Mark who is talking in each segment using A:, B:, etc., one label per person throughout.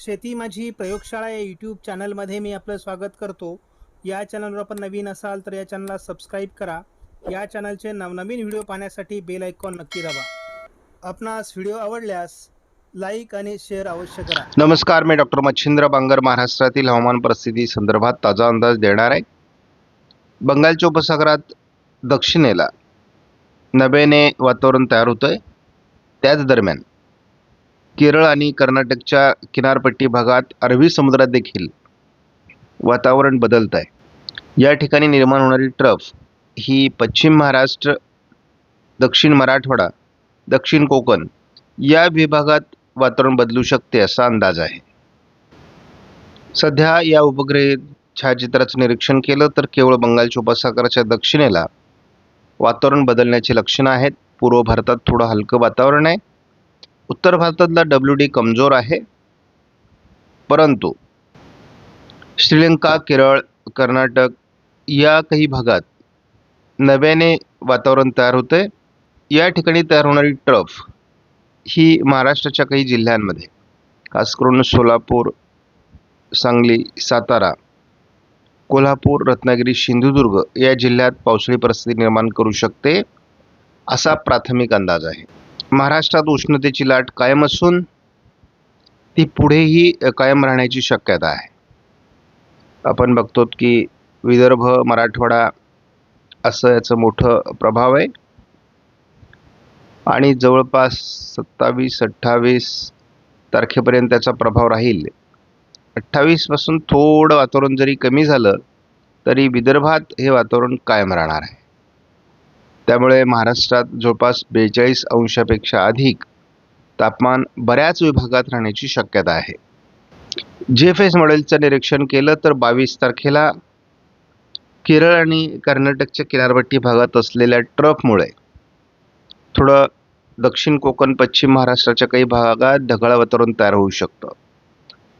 A: शेती माझी प्रयोगशाळा या यूट्यूब चॅनलमध्ये मी आपलं स्वागत करतो. या चॅनलवर आपण नवीन असाल तर या चॅनलला सबस्क्राईब करा. या चॅनलचे नवनवीन व्हिडिओ पाहण्यासाठी बेल आयकॉन नक्की दाबा. आपणास व्हिडिओ आवडल्यास लाईक आणि शेअर अवश्य करा.
B: नमस्कार मी डॉक्टर मच्छिंद्र बांगर महाराष्ट्रातील हवामान परिस्थिती संदर्भात ताजा अंदाज देणार आहे. बंगालच्या उपसागरात दक्षिणेला नव्याने वातावरण तयार होतं आहे त्याच दरम्यान केरळ आणि कर्नाटकच्या किनारपट्टी भागात अरबी समुद्रात देखील वातावरण बदलत आहे. या ठिकाणी निर्माण होणारी ट्रफ ही पश्चिम महाराष्ट्र दक्षिण मराठवाडा दक्षिण कोकण या विभागात वातावरण बदलू शकते असा अंदाज आहे. सध्या या उपग्रह छायाचित्राचं निरीक्षण केलं तर केवळ बंगालच्या उपसागराच्या दक्षिणेला वातावरण बदलण्याची लक्षणं आहेत. पूर्व भारतात थोडं हलकं वातावरण आहे. उत्तर भारतातला डब्ल्यू डी कमजोर आहे. परंतु श्रीलंका केरळ कर्नाटक या काही भागात नव्याने वातावरण तयार होते. या ठिकाणी तयार होणारी ट्रफ ही महाराष्ट्राच्या काही जिल्ह्यांमध्ये खास करून सोलापूर सांगली सातारा कोल्हापूर रत्नागिरी सिंधुदुर्ग या जिल्ह्यात पावसाळी परिस्थिती निर्माण करू शकते असा प्राथमिक अंदाज आहे. महाराष्ट्रात उष्णतेची लाट कायम असून ती पुढेही कायम राहण्याची शक्यता आहे. आपण बघतो की विदर्भ मराठवाडा असं याचं मोठं प्रभाव आहे. आणि जवळपास सत्तावीस अठ्ठावीस तारखेपर्यंत त्याचा प्रभाव राहील. अठ्ठावीसपासून थोडं वातावरण जरी कमी झालं तरी विदर्भात हे वातावरण कायम राहणार आहे. त्यामुळे महाराष्ट्रात जवळपास बेचाळीस अंशापेक्षा अधिक तापमान बऱ्याच विभागात राहण्याची शक्यता आहे. जे एफ एस मॉडेलचं निरीक्षण केलं तर बावीस तारखेला केरळ आणि कर्नाटकच्या किनारपट्टी भागात असलेल्या ट्रफमुळे थोडं दक्षिण कोकण पश्चिम महाराष्ट्राच्या काही भागात ढगाळ वातावरण तयार होऊ शकतं.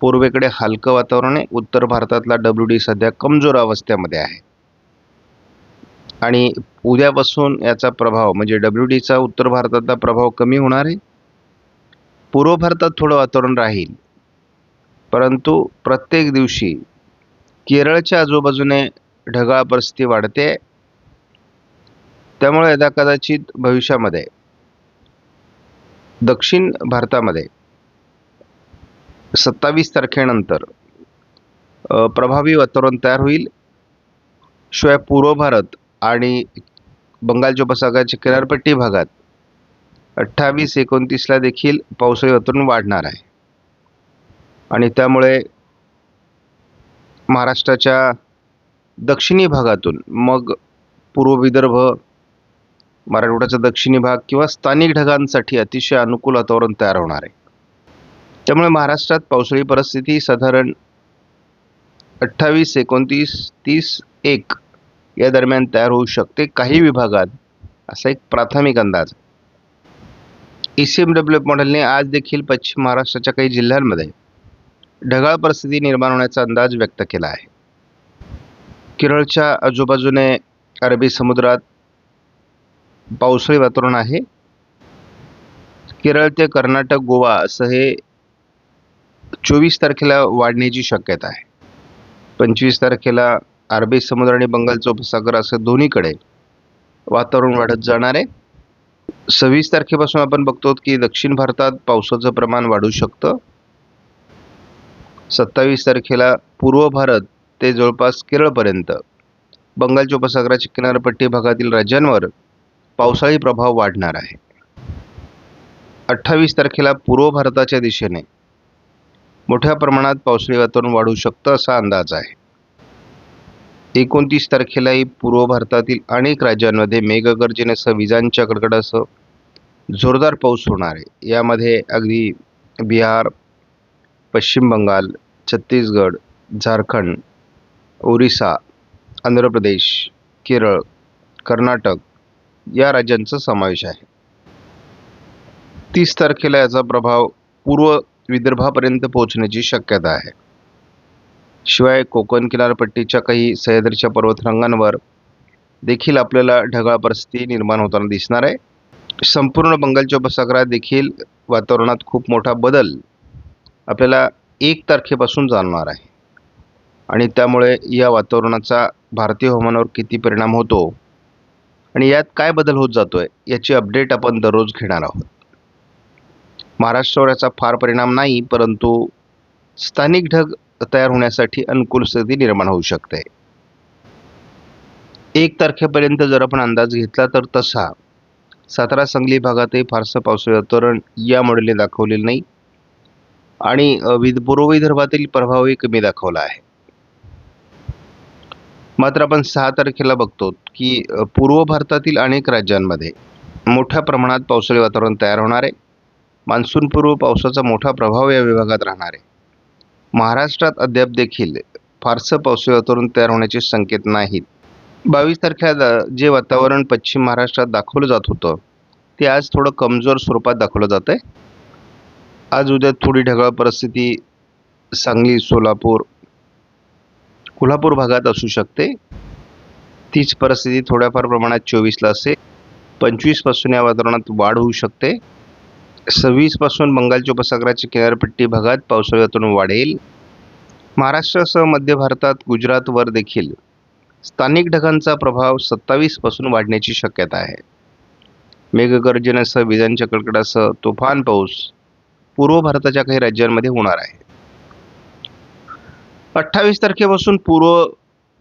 B: पूर्वेकडे हलकं वातावरण आहे. उत्तर भारतातला डब्ल्यू डी सध्या कमजोर अवस्थेमध्ये आहे. आणि उद्यापासून याचा प्रभाव म्हणजे डब्ल्यू डीचा उत्तर भारतातला प्रभाव कमी होणार आहे. पूर्व भारतात थोडं वातावरण राहील. परंतु प्रत्येक दिवशी केरळच्या आजूबाजूने ढगाळ परिस्थिती वाढते. त्यामुळे यदा कदाचित भविष्यामध्ये दक्षिण भारतामध्ये सत्तावीस तारखेनंतर प्रभावी वातावरण तयार होईल. शिवाय पूर्व भारत आणि बंगालच्या उपसागराच्या किनारपट्टी भागात अठ्ठावीस एकोणतीसला देखील पावसाळी वातावरण वाढणार आहे. आणि त्यामुळे महाराष्ट्राच्या दक्षिणी भागातून मग पूर्व विदर्भ मराठवाड्याचा दक्षिणी भाग किंवा स्थानिक ढगांसाठी अतिशय अनुकूल वातावरण तयार होणार आहे. त्यामुळे महाराष्ट्रात पावसाळी परिस्थिती साधारण अठ्ठावीस एकोणतीस तीस एक या दरम्यान तयार होऊ शकते काही विभागात. असा एक प्राथमिक अंदाज. ई सी एम डब्ल्यू मॉडेलने आज देखील पश्चिम महाराष्ट्राच्या काही जिल्ह्यांमध्ये ढगाळ परिस्थिती निर्माण होण्याचा अंदाज व्यक्त केला आहे. केरळच्या आजूबाजूने अरबी समुद्रात पावसाळी वातावरण आहे. केरळ ते कर्नाटक गोवा असं हे चोवीस तारखेला वाढण्याची शक्यता आहे. पंचवीस तारखेला अरबी समुद्र आणि बंगालचा उपसागर असं दोन्हीकडे वातावरण वाढत जाणार आहे. सव्वीस तारखेपासून आपण बघतो की दक्षिण भारतात पावसाचं प्रमाण वाढू शकतं. सत्तावीस तारखेला पूर्व भारत ते जवळपास केरळपर्यंत. बंगालच्या उपसागराच्या किनारपट्टी भागातील राज्यांवर पावसाळी प्रभाव वाढणार आहे. अठ्ठावीस तारखेला पूर्व भारताच्या दिशेने मोठ्या प्रमाणात पावसाळी वातावरण वाढू शकतं असा अंदाज आहे. एकोणतीस तारखेलाही पूर्व भारतातील अनेक राज्यांमध्ये मेघगर्जनेसह विजांच्या कडकडासह जोरदार पाऊस होणार आहे. यामध्ये अगदी बिहार पश्चिम बंगाल छत्तीसगड झारखंड ओरिसा आंध्र प्रदेश केरळ कर्नाटक या राज्यांचा समावेश आहे. तीस तारखेला याचा प्रभाव पूर्व विदर्भापर्यंत पोहोचण्याची शक्यता आहे. शिवाय कोकण किनारपट्टीच्या काही सह्याद्रीच्या पर्वतरांगांवर देखील आपल्याला ढगाळ परिस्थिती निर्माण होताना दिसणार आहे. संपूर्ण बंगालच्या उपसागरात देखील वातावरणात खूप मोठा बदल आपल्याला एक तारखेपासून जाणणार आहे. आणि त्यामुळे या वातावरणाचा भारतीय हवामानावर किती परिणाम होतो आणि यात काय बदल होत जातो आहे याची अपडेट आपण दररोज घेणार आहोत. महाराष्ट्रावर याचा फार परिणाम नाही परंतु स्थानिक ढग तयार होण्यासाठी अनुकूल स्थिती निर्माण होऊ शकते. एक तारखेपर्यंत जर आपण अंदाज घेतला तर तसा. सातारा सांगली भागातही फारसं पावसाळी वातावरण या मॉडेलने दाखवलेलं नाही. आणि विद पूर्व विदर्भातील प्रभावही कमी दाखवला आहे. मात्र आपण सहा तारखेला बघतो की पूर्व भारतातील अनेक राज्यांमध्ये मोठ्या प्रमाणात पावसाळी वातावरण तयार होणार आहे. मान्सूनपूर्व पावसाचा मोठा प्रभाव या विभागात राहणार आहे. महाराष्ट्रात अद्याप देखील फारसं पावसाळी वातावरण तयार होण्याचे संकेत नाहीत. बावीस तारखेला जे वातावरण पश्चिम महाराष्ट्रात दाखवलं जात होतं ते आज थोडं कमजोर स्वरूपात दाखवलं जात आहे. आज उद्या थोडी ढगाळ परिस्थिती सांगली सोलापूर कोल्हापूर भागात असू शकते. तीच परिस्थिती थोड्याफार प्रमाणात चोवीसला असेल. पंचवीसपासून या वातावरणात वाढ होऊ शकते. सव्वीसपासून बंगालच्या उपसागराची किनारपट्टी भागात पावसाळ्यातून वाढेल. महाराष्ट्रासह मध्य भारतात गुजरातवर देखील स्थानिक ढगांचा प्रभाव सत्तावीसपासून वाढण्याची शक्यता आहे. मेघगर्जनेसह विजांच्या कडकडासह तुफान पाऊस पूर्व भारताच्या काही राज्यांमध्ये होणार आहे. अठ्ठावीस तारखेपासून पूर्व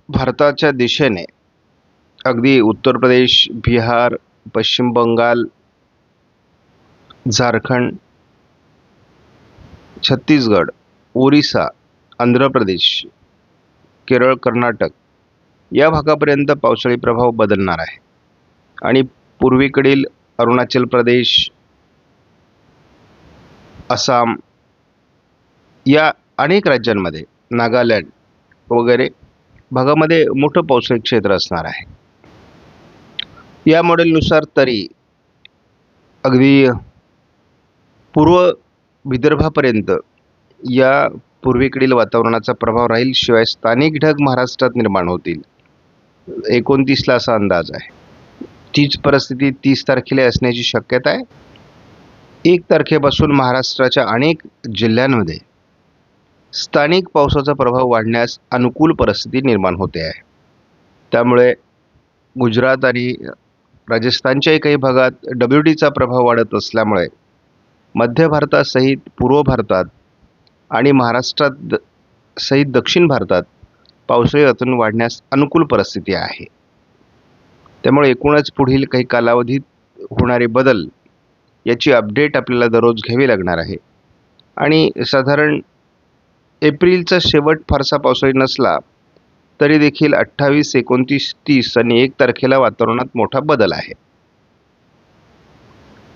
B: भारताच्या दिशेने अगदी उत्तर प्रदेश बिहार पश्चिम बंगाल झारखंड छत्तीसगड ओरिसा आंध्र प्रदेश केरळ कर्नाटक या भागापर्यंत पावसाळी प्रभाव बदलणार आहे. आणि पूर्वेकडील अरुणाचल प्रदेश आसाम या अनेक राज्यांमध्ये नागालँड वगैरे भागामध्ये मोठं पावसाळी क्षेत्र असणार आहे. या मॉडेलनुसार तरी अगदी पूर्व विदर्भापर्यंत या पूर्वेकडील वातावरणाचा प्रभाव राहील शिवाय स्थानिक ढग महाराष्ट्रात निर्माण होतील. एकोणतीसला असा अंदाज आहे. तीच परिस्थिती तीस तारखेला असण्याची शक्यता आहे. एक तारखेपासून महाराष्ट्राच्या अनेक जिल्ह्यांमध्ये स्थानिक पावसाचा प्रभाव वाढण्यास अनुकूल परिस्थिती निर्माण होते आहे. त्यामुळे गुजरात आणि राजस्थानच्याही काही भागात डब्ल्यू डीचा प्रभाव वाढत असल्यामुळे मध्य भारतासहित पूर्व भारतात आणि महाराष्ट्रात द सहित दक्षिण भारतात पावसाळी वातावरण वाढण्यास अनुकूल परिस्थिती आहे. त्यामुळे एकूणच पुढील काही कालावधीत होणारे बदल याची अपडेट आपल्याला दररोज घ्यावी लागणार आहे. आणि साधारण एप्रिलचा शेवट फारसा पावसाळी नसला तरी देखील अठ्ठावीस एकोणतीस तीस आणि एक तारखेला वातावरणात मोठा बदल आहे.